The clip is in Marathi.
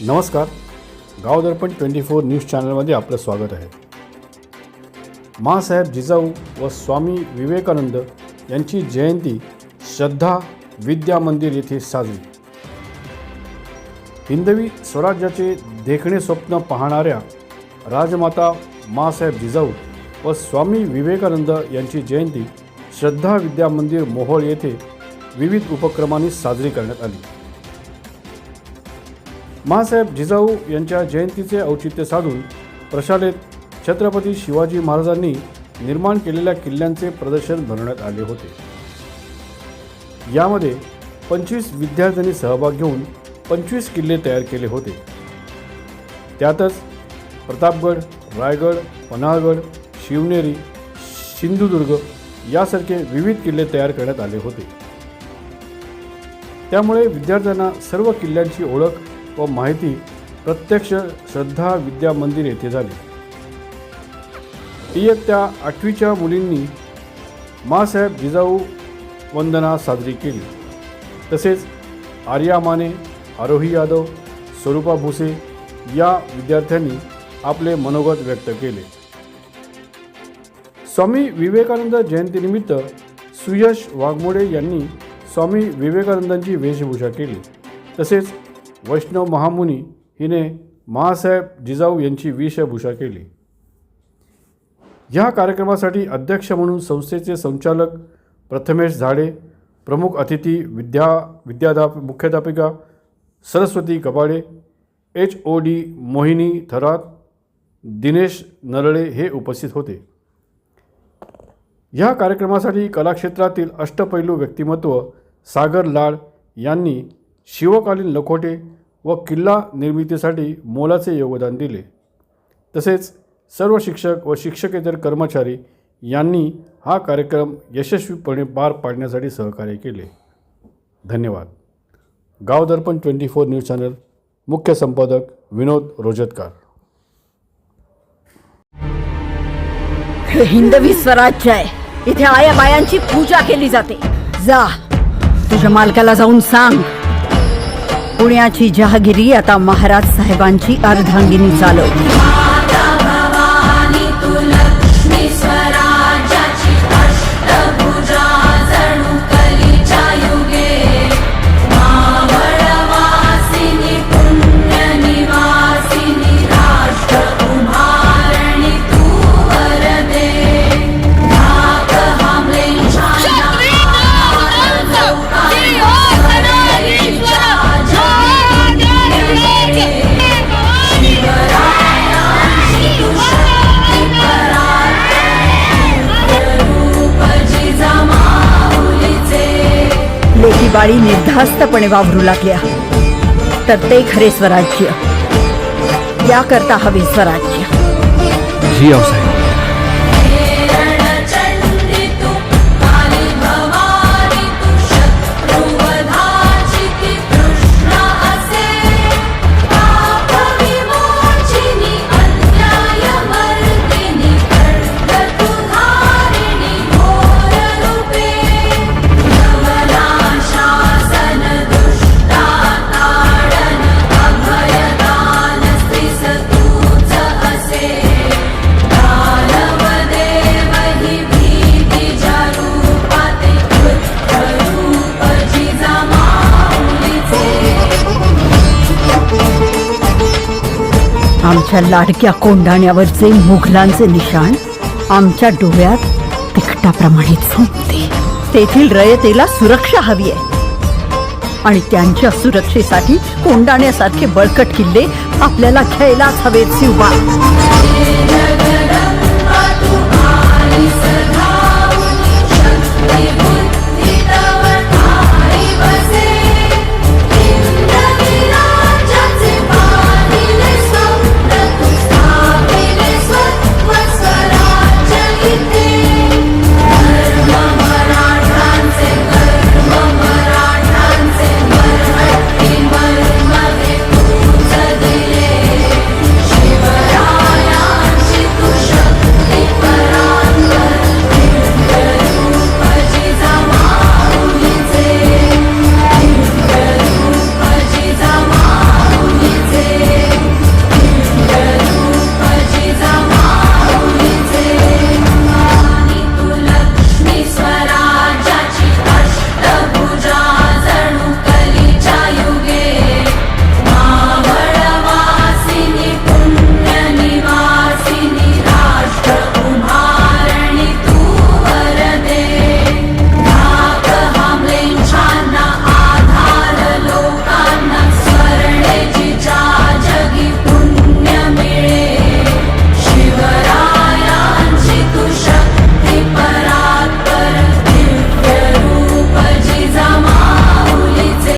नमस्कार. गावदर्पण ट्वेंटी फोर न्यूज चॅनलमध्ये आपलं स्वागत आहे. मासाहेब जिजाऊ व स्वामी विवेकानंद यांची जयंती श्रद्धा विद्या मंदिर येथे साजरी. हिंदवी स्वराज्याचे देखणे स्वप्न पाहणाऱ्या राजमाता माँसाहेब जिजाऊ व स्वामी विवेकानंद यांची जयंती श्रद्धा विद्या मंदिर मोहोळ येथे विविध उपक्रमांनी साजरी करण्यात आली. माँसाहेब जिजाऊ यांच्या जयंतीचे औचित्य साधून प्रशालेत छत्रपती शिवाजी महाराजांनी निर्माण केलेल्या किल्ल्यांचे प्रदर्शन भरवण्यात आले होते. यामध्ये पंचवीस विद्यार्थ्यांनी सहभाग घेऊन पंचवीस किल्ले तयार केले होते. त्यातच प्रतापगड रायगड पन्हाळगड शिवनेरी सिंधुदुर्ग यासारखे विविध किल्ले तयार करण्यात आले होते. त्यामुळे विद्यार्थ्यांना सर्व किल्ल्यांची ओळख व माहिती प्रत्यक्ष श्रद्धा विद्या मंदिर येथे झाली. इयत्ता आठवीच्या मुलींनी मासाहेब जिजाऊ वंदना साजरी केली. तसेच आर्या माने आरोही यादव स्वरूपा भुसे या विद्यार्थ्यांनी आपले मनोगत व्यक्त केले. स्वामी विवेकानंद जयंतीनिमित्त सुयश वाघमोडे यांनी स्वामी विवेकानंदांची वेशभूषा केली. तसेच वैष्णव महामुनी हिने महासाहेब जिजाऊ यांची विषयभूषा केली. या कार्यक्रमासाठी अध्यक्ष म्हणून संस्थेचे संचालक प्रथमेश झाडे प्रमुख अतिथी विद्या विद्याधाप मुख्याध्यापिका Saraswati Kabade H O D Mohini Tharat Dinesh Narale हे उपस्थित होते. या कार्यक्रमासाठी कलाक्षेत्रातील अष्टपैलू व्यक्तिमत्व सागर लाड यांनी शिवकालीन लखोटे व किल्ला निर्मितीसाठी मोलाचे योगदान दिले. तसेच सर्व शिक्षक व शिक्षकेतर कर्मचारी यांनी हा कार्यक्रम यशस्वीपणे पार पाडण्यासाठी सहकार्य केले. धन्यवाद. Gav Darpan twenty four news channel. मुख्य संपादक विनोद रोजतकार हे हिंदवी स्वराज्य आहे. इथे आया बायांची पूजा केली जाते. जा तुझ्या मालकाला जाऊन सांग. पुण्याची जहागिरी आता महाराज साहेबांची अर्धांगिनी चालवते बाळी निर्धास्तपणे वावरू लागल्या तर ते खरे स्वराज्य. याकरता हवे स्वराज्य. जी आमच्या लाडक्या कोंडाण्यावरचे मुघलांचे निशाण आमच्या डोळ्यात तिकटाप्रमाणे झोपते. तेथील रयतेला सुरक्षा हवी आहे. आणि त्यांच्या सुरक्षेसाठी कोंडाण्यासारखे बळकट किल्ले आपल्याला घ्यायलाच हवेत शिवबा